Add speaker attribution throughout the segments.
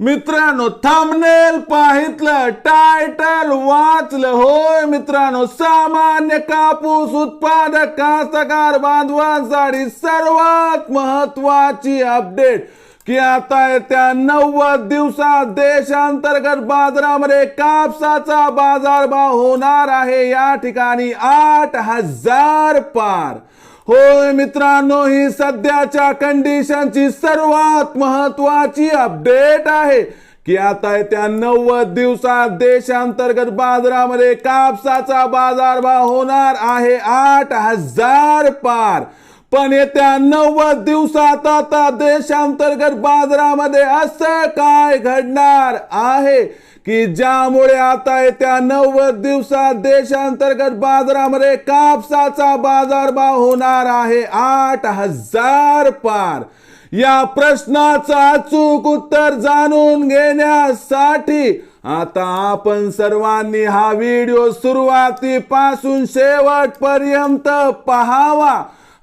Speaker 1: मित्रांनो थांबनेल पाहितलं टायटल वाचलं. होय मित्रांनो सामान्य कापूस उत्पादक कास्तकार बांधवांसाठी सर्वात महत्वाची अपडेट की आता येत्या नव्वद दिवसात देशांतर्गत बाजारामध्ये कापसाचा बाजारभाव होणार आहे. या ठिकाणी आठ हजार पार. होय मित्रांनो ही सध्याच्या कंडिशनची सर्वात महत्वाची अपडेट आहे. की आता येत्या नव्वद दिवसात देशांतर्गत बाजारामध्ये कापसाचा बाजारभाव होणार आहे आठ हजार पार. पण येत्या नव्वद दिवसात आता देशांतर्गत बाजारामध्ये असं काय घडणार आहे? की ज्यामुळे आता येत्या नव्वद दिवसात देशांतर्गत बाजारामध्ये कापसाचा बाजारभाव होणार आहे? आठ हजार पार. या प्रश्नाचं अचूक उत्तर जाणून घेण्यासाठी आता आपण सर्वांनी हा व्हिडिओ सुरुवातीपासून शेवटपर्यंत पहावा.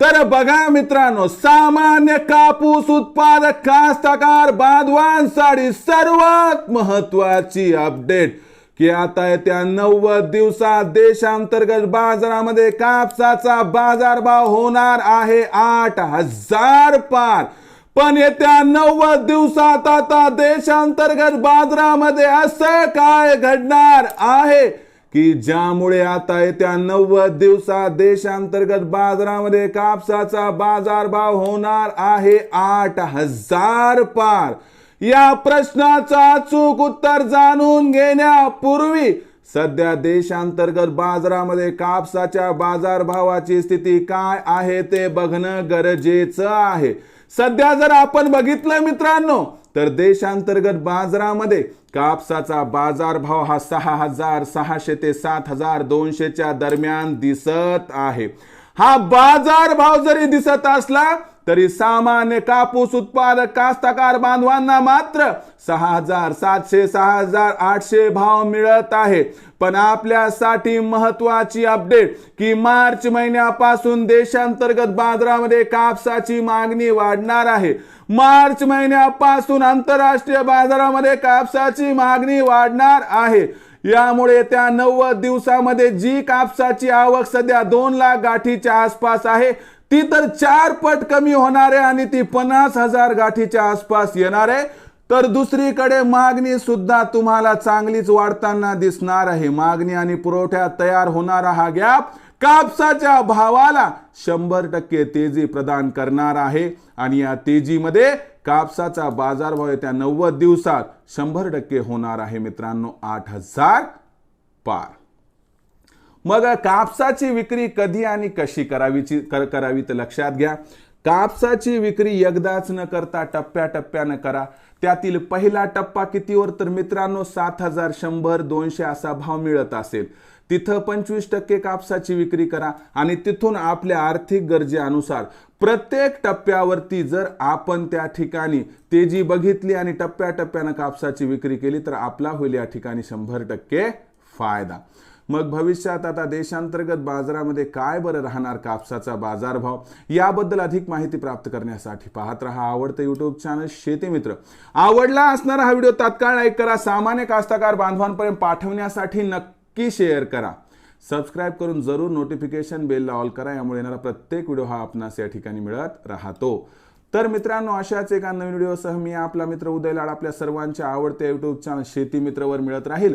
Speaker 1: तर बघा मित्रांनो सामान्य कापूस उत्पादक कास्तकार बांधवांसाठी सर्वात महत्वाची अपडेट की आता येत्या नव्वद दिवसात देशांतर्गत बाजारामध्ये कापसाचा बाजारभाव होणार आहे आठ हजार पार. पण येत्या नव्वद दिवसात आता देशांतर्गत बाजारामध्ये असं काय घडणार आहे? की ज्यामुळे आता येत्या नव्वद दिवसात देशांतर्गत बाजारामध्ये कापसाचा बाजारभाव होणार आहे आठ हजार पार. या प्रश्नाचा अचूक उत्तर जाणून घेण्यापूर्वी सध्या देशांतर्गत बाजारामध्ये कापसाच्या बाजारभावाची स्थिती काय आहे ते बघणं गरजेचं आहे. सध्या जर आपण बघितलं मित्रांनो तर देशांतर्गत बाजारामध्ये कापसाचा बाजारभाव हा सहा हजार सहाशे ते सात हजार दोनशेच्या दरम्यान दिसत आहे. हा बाजारभाव जरी दिसत असला तरी सामान्य कापूस उत्पादक कास्तकार बांधवांना मात्र सहा हजार सातशे सहा हजार आठशे भाव मिळत आहे. पण आपल्यासाठी महत्वाची अपडेट की मार्च महिन्यापासून देशांतर्गत बाजारामध्ये कापसाची मागणी वाढणार आहे. मार्च महिन्यापासून आंतरराष्ट्रीय बाजारामध्ये कापसाची मागणी वाढणार आहे. यामुळे त्या नव्वद दिवसामध्ये जी कापसाची आवक सध्या दोन लाख गाठीच्या आसपास आहे ती तर चार पट कमी होणार आहे आणि ती पन्नास हजार गाठीच्या आसपास येणार. आहे तर दुसरीकडे मागणी सुद्धा तुम्हाला चांगलीच वाढताना दिसणार आहे. मागणी आणि पुरवठ्यात तयार होणारा हा गॅप कापसाच्या भावाला शंभर टक्के तेजी प्रदान करणार आहे. आणि या तेजीमध्ये कापसाचा बाजारभाव येत्या नव्वद दिवसात शंभर टक्के होणार आहे मित्रांनो आठ हजार पार. मग कापसाची विक्री कधी आणि कशी करावीची कर करावी तर लक्षात घ्या. कापसाची विक्री एकदाच न करता टप्प्याटप्प्यानं करा. त्यातील पहिला टप्पा कितीवर तर मित्रांनो सात हजार शंभर दोनशे असा भाव मिळत असेल. तिथं पंचवीस टक्के कापसाची विक्री करा आणि तिथून आपल्या आर्थिक गरजेनुसार प्रत्येक टप्प्यावरती जर आपण त्या ठिकाणी तेजी बघितली आणि टप्प्याटप्प्यानं कापसाची विक्री केली तर आपला होईल या ठिकाणी शंभर टक्के फायदा. मग भविष्यात आता देशांतर्गत बाजारामध्ये काय बरं राहणार कापसाचा बाजारभाव? याबद्दल अधिक माहिती प्राप्त करण्यासाठी पाहत रहा आवडतं युट्यूब चॅनल शेती मित्र. आवडला असणारा हा व्हिडिओ तात्काळ लाईक करा सामान्य कास्तकार बांधवांपर्यंत पाठवण्यासाठी नक्की शेअर करा. सबस्क्राईब करून जरूर नोटिफिकेशन बेलला ऑल करा यामुळे येणारा प्रत्येक व्हिडिओ हा आपणास या ठिकाणी मिळत राहतो. तर मित्रांनो अशाच एका नवीन व्हिडिओसह मी आपला मित्र उदय लाड आपल्या सर्वांच्या आवडत्या युट्यूब चॅनल शेती मित्रवर मिळत राहील.